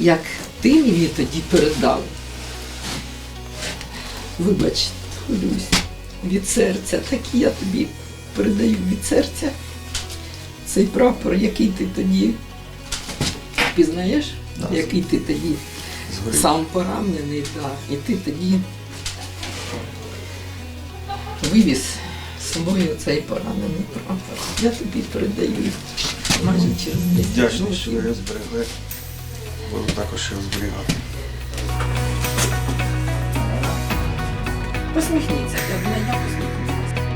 як ти мені тоді передав. Вибач, хвилююсь. Від серця. Так і я тобі передаю від серця цей прапор, який ти тоді пізнаєш, Да. який ти тоді Згорів. сам поранений, да. і ти тоді вивіз з собою цей поранений прапор. Я тобі передаю майже через 10 Вдячний, що ви зберегли. Буду також його зберігати. Посміхніться, я б не я посміхнуся.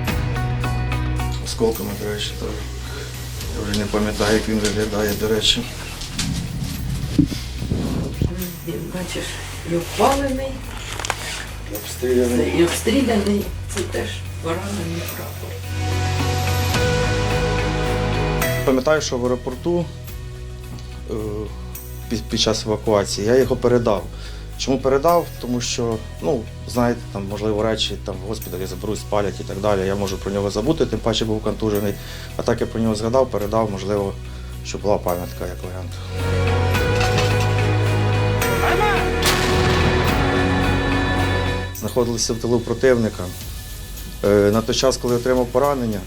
Осколками, до речі, то я вже не пам'ятаю, як він виглядає, до речі. Він, бачиш, і обпалений, це Обстріляний. і обстріляний, це теж поранений прапор. Пам'ятаю, що в аеропорту е, під, час евакуації я його передав. Чому передав? Тому що, ну, знаєте, там, можливо, речі там, в госпіталі заберуть, спалять і так далі. Я можу про нього забути, тим паче був контужений. А так я про нього згадав, передав, можливо, щоб була пам'ятка як варіант. Знаходилися в тилу противника. Е, На той час, коли отримав поранення,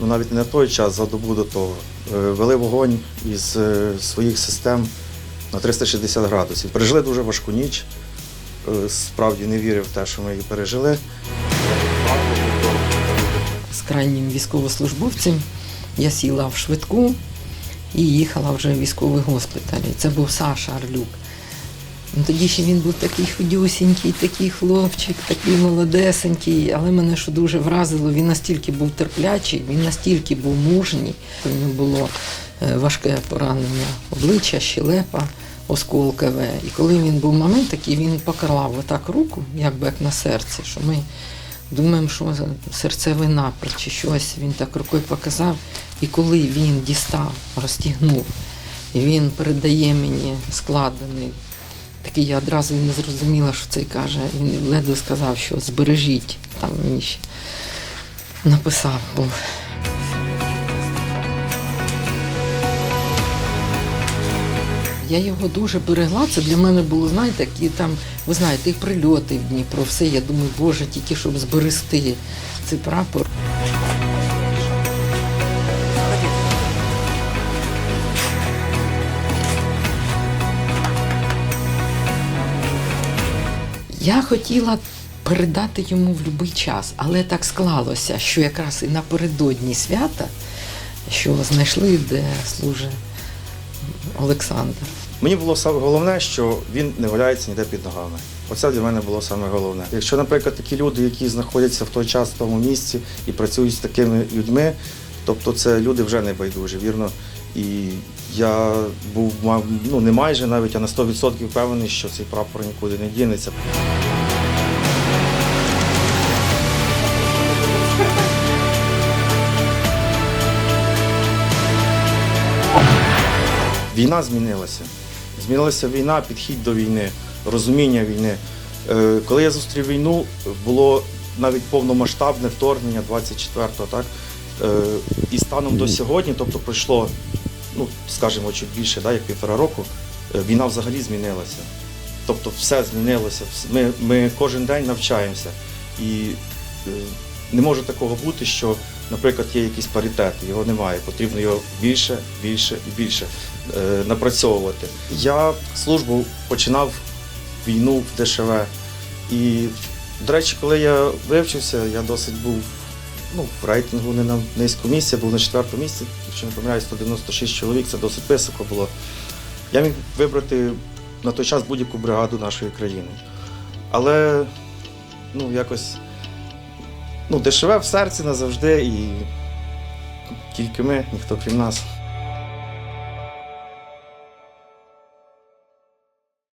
ну навіть не на той час, за добу до того, е, вели вогонь із е, своїх систем на 360 градусів. Пережили дуже важку ніч. Е, Справді не вірив в те, що ми її пережили. З крайнім військовослужбовцем я сіла в швидку і їхала вже в військовий госпіталь. Це був Саша Арлюк. Ну, Тоді ще він був такий худюсінький, такий хлопчик, такий молодесенький, але мене що дуже вразило, він настільки був терплячий, він настільки був мужній. У нього було е, важке поранення обличчя, щелепа осколкове. І коли він був момент такий, він поклав отак руку, якби як на серці, що ми думаємо, що серцевий напад чи щось. Він так рукою показав. І коли він дістав, розтягнув, і він передає мені складений. Такий я одразу не зрозуміла, що це каже. Він ледве сказав, що збережіть. Там мені ще написав був. Я його дуже берегла. Це для мене було, знаєте, які там, ви знаєте, і прильоти в Дніпро, все. Я думаю, Боже, тільки щоб зберегти цей прапор. Я хотіла передати йому в будь-який час, але так склалося, що якраз і напередодні свята, що знайшли, де служить Олександр. Мені було саме головне, що він не валяється ніде під ногами. Оце для мене було саме головне. Якщо, наприклад, такі люди, які знаходяться в той час в тому місці і працюють з такими людьми, тобто це люди вже не байдужі, вірно. І я був ну, не майже навіть, а на 100% впевнений, що цей прапор нікуди не дінеться. Війна змінилася. Змінилася війна, підхід до війни, розуміння війни. Е, Коли я зустрів війну, було навіть повномасштабне вторгнення 24-го, так? Е, І станом до сьогодні, тобто пройшло, ну, скажімо, чуть більше, да, як півтора року, е, війна взагалі змінилася. Тобто все змінилося. Ми, ми кожен день навчаємося. І не може такого бути, що, наприклад, є якийсь паритет, його немає. Потрібно його більше, більше і більше е, напрацьовувати. Я службу починав війну в ДШВ. І, до речі, коли я вивчився, я досить був ну, в рейтингу не на низькому місці, був на четвертому місці, якщо не помиляюсь, 196 чоловік, це досить високо було. Я міг вибрати на той час будь-яку бригаду нашої країни. Але ну, якось ну, дешеве в серці назавжди і тільки ми, ніхто крім нас.